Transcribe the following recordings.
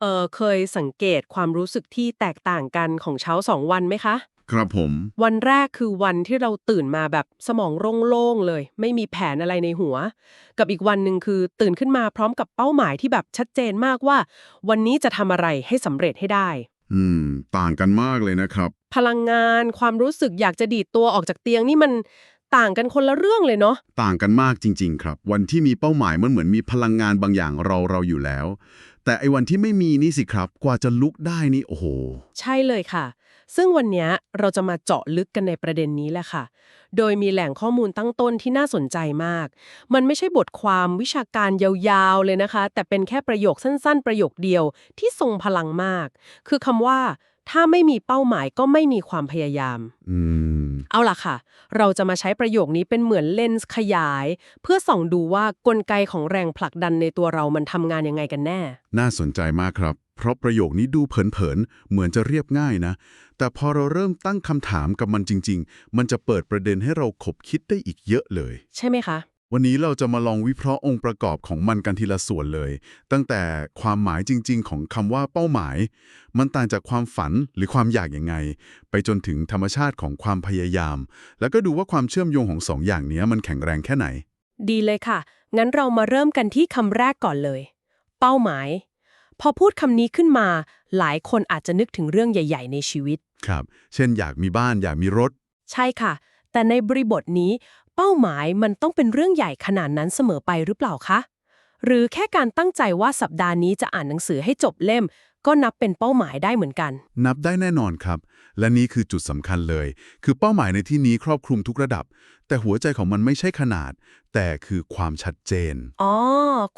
เออเคยสังเกตความรู้สึกที่แตกต่างกันของเช้าสองวันไหมคะ ครับผม วันแรกคือวันที่เราตื่นมาแบบสมองโล่งๆเลย ไม่มีแผนอะไรในหัว กับอีกวันหนึ่งคือตื่นขึ้นมาพร้อมกับเป้าหมายที่แบบชัดเจนมากว่า วันนี้จะทำอะไรให้สำเร็จให้ได้ อืม ต่างกันมากเลยนะครับ พลังงานความรู้สึกอยากจะดีดตัวออกจากเตียงนี่มันต่างกันคนละเรื่องเลยเนาะ ต่างกันมากจริง ๆ ครับ วันที่มีเป้าหมายมันเหมือนมีพลังงานบางอย่างเราเราอยู่แล้ว แต่ไอ้วันที่ไม่มีนี่สิครับ กว่าจะลุกได้นี่โอ้โห ใช่เลยค่ะ ซึ่งวันเนี้ยเราจะมาเจาะลึกกันในประเด็นนี้แหละค่ะ โดยมีแหล่งข้อมูลตั้งต้นที่น่าสนใจมาก มันไม่ใช่บทความวิชาการยาวๆเลยนะคะ แต่เป็นแค่ประโยคสั้น ๆ ประโยคเดียวที่ทรงพลังมาก คือคำว่า ถ้าไม่มีเป้าหมายก็ไม่มีความพยายาม อืม เอาล่ะค่ะ เราจะมาใช้ประโยคนี้เป็นเหมือนเลนส์ขยาย เพื่อส่องดูว่ากลไกของแรงผลักดันในตัวเรามันทำงานยังไงกันแน่ น่าสนใจมากครับ เพราะประโยคนี้ดูเผินๆ เหมือนจะเรียบง่ายนะ แต่พอเราเริ่มตั้งคำถามกับมันจริง ๆ มันจะเปิดประเด็นให้เราขบคิดได้อีกเยอะเลย ใช่ไหมคะ วันนี้เราจะมาลองวิเคราะห์องค์ประกอบของมันกันทีละส่วนเลย ตั้งแต่ความหมายจริง ๆ ของคำว่าเป้าหมาย มันต่างจากความฝันหรือความอยากยังไง ไปจนถึงธรรมชาติของความพยายาม แล้วก็ดูว่าความเชื่อมโยงของสองอย่างเนี้ยมันแข็งแรงแค่ไหน ดีเลยค่ะ งั้นเรามาเริ่มกันที่คำแรกก่อนเลย เป้าหมาย พอพูดคำนี้ขึ้นมา หลายคนอาจจะนึกถึงเรื่องใหญ่ ๆ ในชีวิต ครับ เช่น อยากมีบ้าน อยากมีรถ ใช่ค่ะแต่ในบริบทนี้ เป้าหมายมันต้องเป็นเรื่องใหญ่ขนาดนั้นเสมอไปหรือเปล่าคะ หรือแค่การตั้งใจว่าสัปดาห์นี้จะอ่านหนังสือให้จบเล่ม ก็นับเป็นเป้าหมายได้เหมือนกัน นับได้แน่นอนครับ และนี่คือจุดสำคัญเลย คือเป้าหมายในที่นี้ครอบคลุมทุกระดับ แต่หัวใจของมันไม่ใช่ขนาด แต่คือความชัดเจน อ๋อ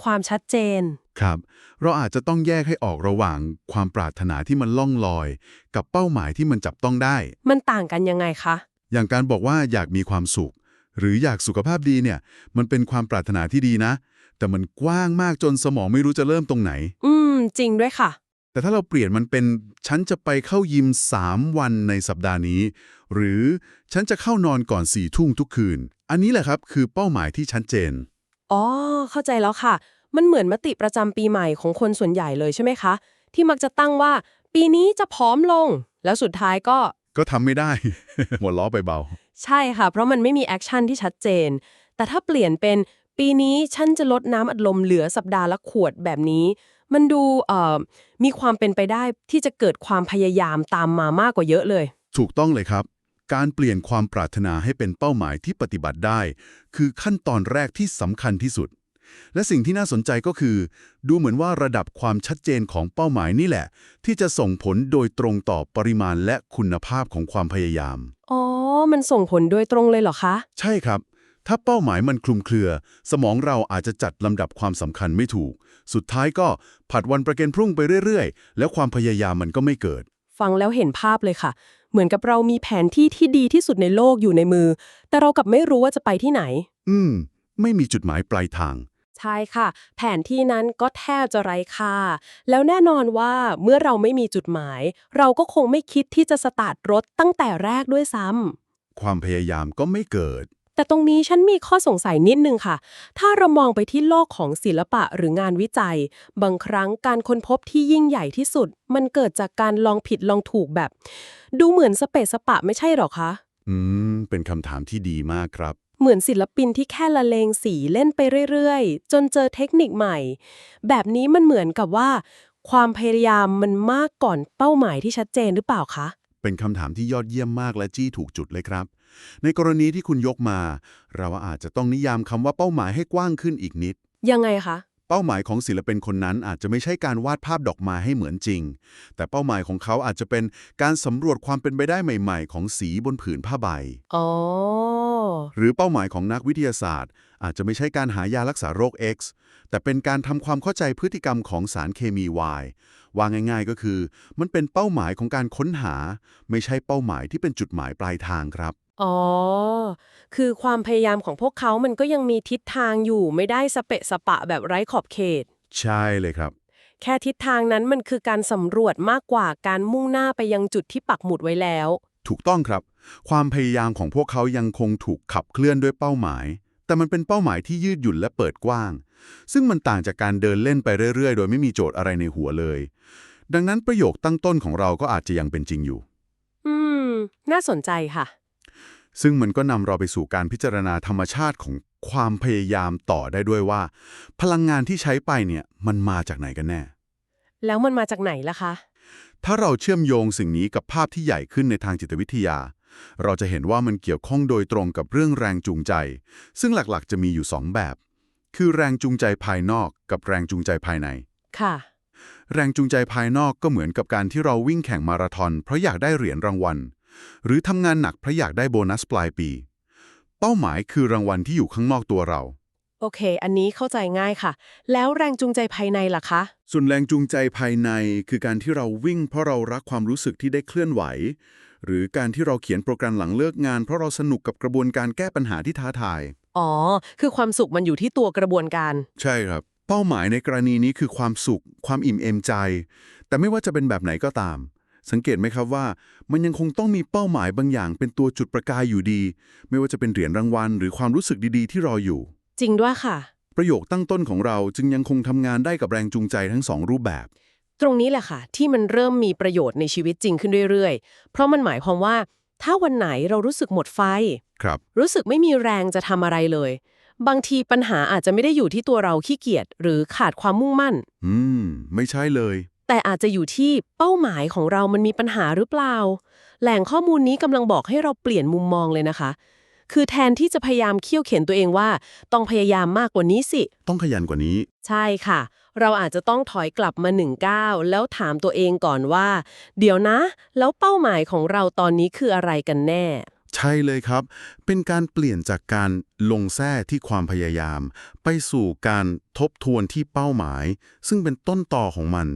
ความชัดเจน ครับ เราอาจจะต้องแยกให้ออกระหว่างความปรารถนาที่มันล่องลอย กับเป้าหมายที่มันจับต้องได้ มันต่างกันยังไงคะ อย่างการบอกว่าอยากมีความสุข หรืออยากสุขภาพดีเนี่ย มันเป็นความปรารถนาที่ดีนะ แต่มันกว้างมากจนสมองไม่รู้จะเริ่มตรงไหน อืม จริงด้วยค่ะ แต่ถ้าเราเปลี่ยนมันเป็น ฉันจะไปเข้ายิม 3 วันในสัปดาห์นี้ หรือฉันจะเข้านอนก่อน4ี่ทุ่มทุกคืน อันนี้แหละครับคือเป้าหมายที่ชัดเจน อ๋อ เข้าใจแล้วค่ะ มันเหมือนมติประจำปีใหม่ของคนส่วนใหญ่เลยใช่ไหมคะ ที่มักจะตั้งว่า ปีนี้จะผอมลง แล้วสุดท้ายก็ ก็ทำไม่ได้ หัวล้อไปเบา ใช่ค่ะ เพราะมันไม่มีแอคชั่นที่ชัดเจน แต่ถ้าเปลี่ยนเป็นปีนี้ฉันจะลดน้ำอัดลมเหลือสัปดาห์ละขวดแบบนี้ มันดูเอ่อมีความเป็นไปได้ที่จะเกิดความพยายามตามมามากกว่าเยอะเลย ถูกต้องเลยครับ การเปลี่ยนความปรารถนาให้เป็นเป้าหมายที่ปฏิบัติได้ คือขั้นตอนแรกที่สำคัญที่สุด และสิ่งที่น่าสนใจก็คือ ดูเหมือนว่าระดับความชัดเจนของเป้าหมายนี่แหละ ที่จะส่งผลโดยตรงต่อปริมาณและคุณภาพของความพยายาม อ๋อ มันส่งผลโดยตรงเลยเหรอคะ ใช่ครับ ถ้าเป้าหมายมันคลุมเครือ สมองเราอาจจะจัดลำดับความสำคัญไม่ถูก สุดท้ายก็ผัดวันประกันพรุ่งไปเรื่อยๆ แล้วความพยายามมันก็ไม่เกิด ฟังแล้วเห็นภาพเลยค่ะ เหมือนกับเรามีแผนที่ที่ดีที่สุดในโลกอยู่ในมือ แต่เรากลับไม่รู้ว่าจะไปที่ไหน อืม ไม่มีจุดหมายปลายทาง ใช่ค่ะ แผนที่นั้นก็แทบจะไร้ค่า แล้วแน่นอนว่าเมื่อเราไม่มีจุดหมาย เราก็คงไม่คิดที่จะสตาร์ทรถตั้งแต่แรกด้วยซ้ำความพยายามก็ไม่เกิด แต่ตรงนี้ฉันมีข้อสงสัยนิดนึงค่ะ ถ้าเรามองไปที่โลกของศิลปะหรืองานวิจัย บางครั้งการค้นพบที่ยิ่งใหญ่ที่สุด มันเกิดจากการลองผิดลองถูกแบบ ดูเหมือนสเปะสปะไม่ใช่หรอคะ อืม เป็นคำถามที่ดีมากครับ เหมือนศิลปินที่แค่ละเลงสีเล่นไปเรื่อยๆ จนเจอเทคนิคใหม่ แบบนี้มันเหมือนกับว่า ความพยายามมันมากก่อนเป้าหมายที่ชัดเจนหรือเปล่าคะ เป็นคำถามที่ยอดเยี่ยมมากและจี้ถูกจุดเลยครับ ในกรณีที่คุณยกมา เราอาจจะต้องนิยามคำว่าเป้าหมายให้กว้างขึ้นอีกนิด ยังไงคะเป้าหมายของศิลปินคนนั้นอาจจะไม่ใช่การวาดภาพดอกไม้ให้เหมือนจริง แต่เป้าหมายของเขาอาจจะเป็นการสำรวจความเป็นไปได้ใหม่ ๆ ของสีบนผืนผ้าใบ อ๋อ หรือเป้าหมายของนักวิทยาศาสตร์ อาจจะไม่ใช่การหายารักษาโรค X แต่เป็นการทำความเข้าใจพฤติกรรมของสารเคมี Y ว่าง่ายๆก็คือ มันเป็นเป้าหมายของการค้นหา ไม่ใช่เป้าหมายที่เป็นจุดหมายปลายทางครับ อ๋อ คือความพยายามของพวกเขามันก็ยังมีทิศทางอยู่ไม่ได้สเปะสปะแบบไร้ขอบเขต ใช่เลยครับ แค่ทิศทางนั้นมันคือการสำรวจมากกว่าการมุ่งหน้าไปยังจุดที่ปักหมุดไว้แล้ว ถูกต้องครับ ความพยายามของพวกเขายังคงถูกขับเคลื่อนด้วยเป้าหมาย แต่มันเป็นเป้าหมายที่ยืดหยุ่นและเปิดกว้าง ซึ่งมันต่างจากการเดินเล่นไปเรื่อยๆ โดยไม่มีโจทย์อะไรในหัวเลย ดังนั้นประโยคตั้งต้นของเราก็อาจจะยังเป็นจริงอยู่ อืม น่าสนใจค่ะ ซึ่งมันก็นำเราไปสู่การพิจารณาธรรมชาติของความพยายามต่อได้ด้วยว่า พลังงานที่ใช้ไปเนี่ยมันมาจากไหนกันแน่ แล้วมันมาจากไหนล่ะคะ ถ้าเราเชื่อมโยงสิ่งนี้กับภาพที่ใหญ่ขึ้นในทางจิตวิทยา เราจะเห็นว่ามันเกี่ยวข้องโดยตรงกับเรื่องแรงจูงใจ ซึ่งหลักๆ จะมีอยู่สองแบบ คือแรงจูงใจภายนอกกับแรงจูงใจภายใน ค่ะ แรงจูงใจภายนอกก็เหมือนกับการที่เราวิ่งแข่งมาราธอนเพราะอยากได้เหรียญรางวัล หรือทำงานหนักเพราะอยากได้โบนัสปลายปี เป้าหมายคือรางวัลที่อยู่ข้างนอกตัวเรา โอเค อันนี้เข้าใจง่ายค่ะ แล้วแรงจูงใจภายในล่ะคะ ส่วนแรงจูงใจภายในคือการที่เราวิ่งเพราะเรารักความรู้สึกที่ได้เคลื่อนไหว หรือการที่เราเขียนโปรแกรมหลังเลิกงาน เพราะเราสนุกกับกระบวนการแก้ปัญหาที่ท้าทาย อ๋อ คือความสุขมันอยู่ที่ตัวกระบวนการ ใช่ครับ เป้าหมายในกรณีนี้คือความสุข ความอิ่มเอมใจ แต่ไม่ว่าจะเป็นแบบไหนก็ตาม สังเกตไหมครับว่า มันยังคงต้องมีเป้าหมายบางอย่างเป็นตัวจุดประกายอยู่ดี ไม่ว่าจะเป็นเหรียญรางวัล หรือความรู้สึกดีๆ ที่รออยู่ จริงด้วยค่ะ ประโยคตั้งต้นของเราจึงยังคงทำงานได้กับแรงจูงใจทั้งสองรูปแบบ ตรงนี้แหละค่ะ ที่มันเริ่มมีประโยชน์ในชีวิตจริงขึ้นเรื่อยๆ เพราะมันหมายความว่า ถ้าวันไหนเรารู้สึกหมดไฟ ครับ รู้สึกไม่มีแรงจะทำอะไรเลย บางทีปัญหาอาจจะไม่ได้อยู่ที่ตัวเราขี้เกียจหรือขาดความมุ่งมั่น อืม ไม่ใช่เลย แต่อาจจะอยู่ที่เป้าหมายของเรามันมีปัญหาหรือเปล่า แหล่งข้อมูลนี้กำลังบอกให้เราเปลี่ยนมุมมองเลยนะคะ คือแทนที่จะพยายามเคี่ยวเข็นตัวเองว่า ต้องพยายามมากกว่านี้สิ ต้องขยันกว่านี้ ใช่ค่ะ เราอาจจะต้องถอยกลับมาหนึ่งก้าวแล้วถามตัวเองก่อนว่า เดี๋ยวนะ แล้วเป้าหมายของเราตอนนี้คืออะไรกันแน่ ใช่เลยครับ เป็นการเปลี่ยนจากการลงแท้ที่ความพยายาม ไปสู่การทบทวนที่เป้าหมาย ซึ่งเป็นต้นต่อของมัน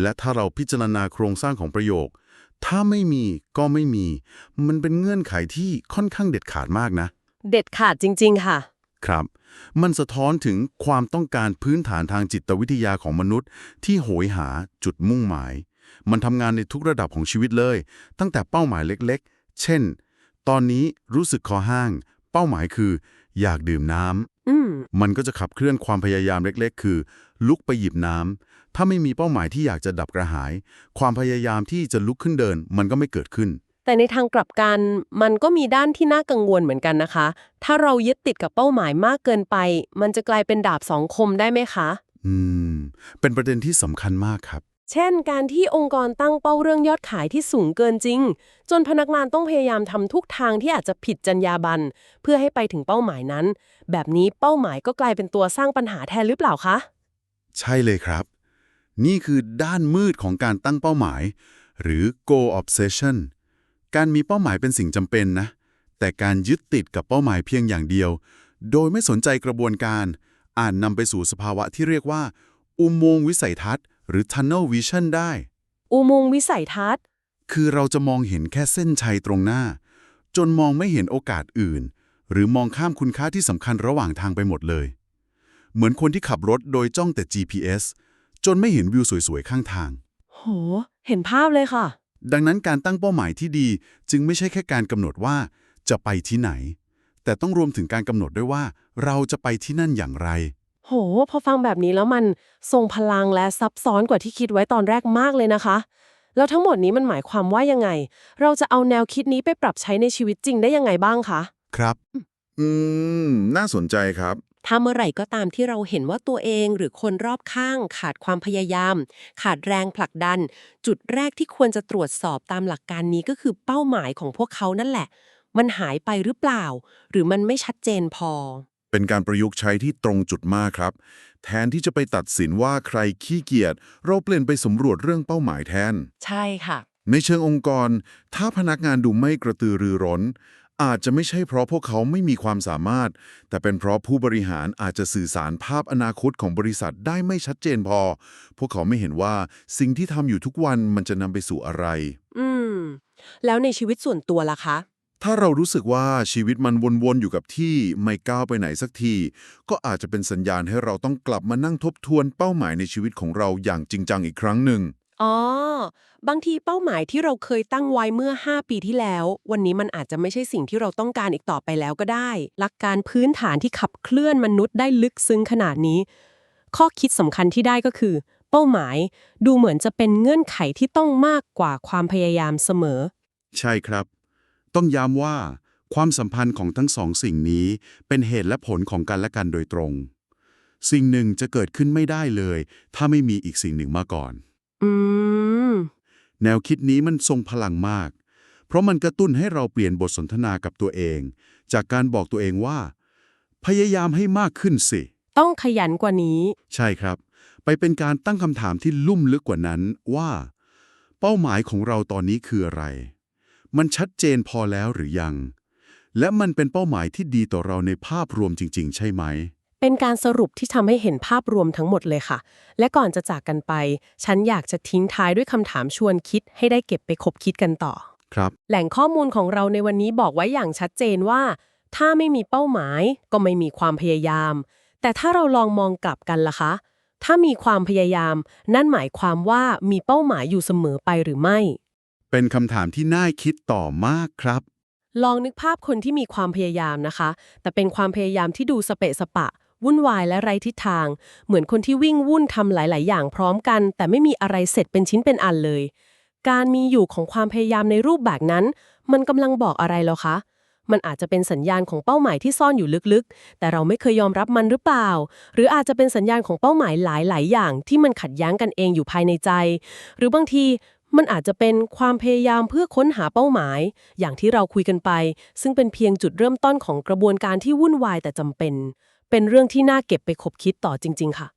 และถ้าเราพิจารณาโครงสร้างของประโยค ถ้าไม่มีก็ไม่มี มันเป็นเงื่อนไขที่ค่อนข้างเด็ดขาดมากนะ เด็ดขาดจริง ๆ ค่ะ ครับ มันสะท้อนถึงความต้องการพื้นฐานทางจิตวิทยาของมนุษย์ ที่โหยหาจุดมุ่งหมาย มันทำงานในทุกระดับของชีวิตเลย ตั้งแต่เป้าหมายเล็กๆ เช่น ตอนนี้รู้สึกคอห้าง เป้าหมายคือ อยากดื่มน้ำอืมมันก็จะขับเคลื่อนความพยายามเล็ก ๆ คือ ลุกไปหยิบน้ำ ถ้าไม่มีเป้าหมายที่อยากจะดับกระหาย ความพยายามที่จะลุกขึ้นเดิน มันก็ไม่เกิดขึ้น แต่ในทางกลับกัน มันก็มีด้านที่น่ากังวลเหมือนกันนะคะ ถ้าเรายึดติดกับเป้าหมายมากเกินไป มันจะกลายเป็นดาบสองคมได้ไหมคะ อืม เป็นประเด็นที่สำคัญมากครับ เช่น การที่องค์กรตั้งเป้าเรื่องยอดขายที่สูงเกินจริง จนพนักงานต้องพยายามทำทุกทางที่อาจจะผิดจรรยาบรรณเพื่อให้ไปถึงเป้าหมายนั้น แบบนี้เป้าหมายก็กลายเป็นตัวสร้างปัญหาแทนหรือเปล่าคะ ใช่เลยครับ นี่คือด้านมืดของการตั้งเป้าหมาย หรือ goal obsession การมีเป้าหมายเป็นสิ่งจำเป็นนะ แต่การยึดติดกับเป้าหมายเพียงอย่างเดียว โดยไม่สนใจกระบวนการ อาจนนำไปสู่สภาวะที่เรียกว่า อุโมงค์วิสัยทัศน์ หรือ tunnel vision ได้ อุโมงค์วิสัยทัศน์ คือเราจะมองเห็นแค่เส้นชัยตรงหน้า จนมองไม่เห็นโอกาสอื่น หรือมองข้ามคุณค่าที่สำคัญระหว่างทางไปหมดเลย เหมือนคนที่ขับรถโดยจ้องแต่ GPS จนไม่เห็นวิวสวยๆ ข้างทาง โห เห็นภาพเลยค่ะ ดังนั้นการตั้งเป้าหมายที่ดีจึงไม่ใช่แค่การกำหนดว่าจะไปที่ไหน แต่ต้องรวมถึงการกำหนดด้วยว่า เราจะไปที่นั่นอย่างไร โห พอฟังแบบนี้แล้วมันทรงพลังและซับซ้อนกว่าที่คิดไว้ตอนแรกมากเลยนะคะ แล้วทั้งหมดนี้มันหมายความว่ายังไง เราจะเอาแนวคิดนี้ไปปรับใช้ในชีวิตจริงได้ยังไงบ้างคะ ครับ อืม น่าสนใจครับ ถ้าเมื่อไหร่ก็ตามที่เราเห็นว่าตัวเองหรือคนรอบข้าง ขาดความพยายาม ขาดแรงผลักดัน จุดแรกที่ควรจะตรวจสอบตามหลักการนี้ก็คือเป้าหมายของพวกเขานั่นแหละ มันหายไปหรือเปล่า หรือมันไม่ชัดเจนพอ เป็นการประยุกต์ใช้ที่ตรงจุดมากครับ แทนที่จะไปตัดสินว่าใครขี้เกียจเราเปลี่ยนไปสำรวจเรื่องเป้าหมายแทน ใช่ค่ะ ในเชิงองค์กร ถ้าพนักงานดูไม่กระตือรือร้น อาจจะไม่ใช่เพราะพวกเขาไม่มีความสามารถ แต่เป็นเพราะผู้บริหารอาจจะสื่อสารภาพอนาคตของบริษัทได้ไม่ชัดเจนพอ พวกเขาไม่เห็นว่าสิ่งที่ทำอยู่ทุกวันมันจะนำไปสู่อะไร อืม แล้วในชีวิตส่วนตัวล่ะคะ ถ้าเรารู้สึกว่าชีวิตมันวนๆอยู่กับที่ไม่ก้าวไปไหนสักที ก็อาจจะเป็นสัญญาณให้เราต้องกลับมานั่งทบทวนเป้าหมายในชีวิตของเราอย่างจริงจังอีกครั้งหนึ่ง อ๋อ บางทีเป้าหมายที่เราเคยตั้งไว้เมื่อ 5 ปีที่แล้ว วันนี้มันอาจจะไม่ใช่สิ่งที่เราต้องการอีกต่อไปแล้วก็ได้ หลักการพื้นฐานที่ขับเคลื่อนมนุษย์ได้ลึกซึ้งขนาดนี้ ข้อคิดสำคัญที่ได้ก็คือ เป้าหมายดูเหมือนจะเป็นเงื่อนไขที่ต้องมากกว่าความพยายามเสมอ ใช่ครับ ต้องย้ำว่า ความสัมพันธ์ของทั้งสองสิ่งนี้เป็นเหตุและผลของกันและกันโดยตรง สิ่งหนึ่งจะเกิดขึ้นไม่ได้เลย ถ้าไม่มีอีกสิ่งหนึ่งมาก่อน อืม แนวคิดนี้มันทรงพลังมาก เพราะมันกระตุ้นให้เราเปลี่ยนบทสนทนากับตัวเอง จากการบอกตัวเองว่า พยายามให้มากขึ้นสิ ต้องขยันกว่านี้ ใช่ครับ ไปเป็นการตั้งคำถามที่ลุ่มลึกกว่านั้นว่า เป้าหมายของเราตอนนี้คืออะไร มันชัดเจนพอแล้วหรือยัง และมันเป็นเป้าหมายที่ดีต่อเราในภาพรวมจริง ๆ ใช่ไหม เป็นการสรุปที่ทำให้เห็นภาพรวมทั้งหมดเลยค่ะ และก่อนจะจากกันไป ฉันอยากจะทิ้งท้ายด้วยคำถามชวนคิดให้ได้เก็บไปคบคิดกันต่อ ครับ แหล่งข้อมูลของเราในวันนี้บอกไว้อย่างชัดเจนว่า ถ้าไม่มีเป้าหมายก็ไม่มีความพยายาม แต่ถ้าเราลองมองกลับกันล่ะคะ ถ้ามีความพยายาม นั่นหมายความว่ามีเป้าหมายอยู่เสมอไปหรือไม่ เป็นคำถามที่น่าคิดต่อมากครับ ลองนึกภาพคนที่มีความพยายามนะคะ แต่เป็นความพยายามที่ดูสเปะสปะ วุ่นวายและไร้ทิศทาง เหมือนคนที่วิ่งวุ่นทำหลาย ๆ อย่างพร้อมกัน แต่ไม่มีอะไรเสร็จเป็นชิ้นเป็นอันเลย การมีอยู่ของความพยายามในรูปแบบนั้น มันกำลังบอกอะไรแล้วคะ มันอาจจะเป็นสัญญาณของเป้าหมายที่ซ่อนอยู่ลึก ๆ แต่เราไม่เคยยอมรับมันหรือเปล่า หรืออาจจะเป็นสัญญาณของเป้าหมายหลาย ๆ อย่าง ที่มันขัดแย้งกันเองอยู่ภายในใจ หรือบางทีมันอาจจะเป็นความพยายามเพื่อค้นหาเป้าหมาย อย่างที่เราคุยกันไป ซึ่งเป็นเพียงจุดเริ่มต้นของกระบวนการที่วุ่นวายแต่จำเป็น เป็นเรื่องที่น่าเก็บไปคบคิดต่อจริง ๆ ค่ะ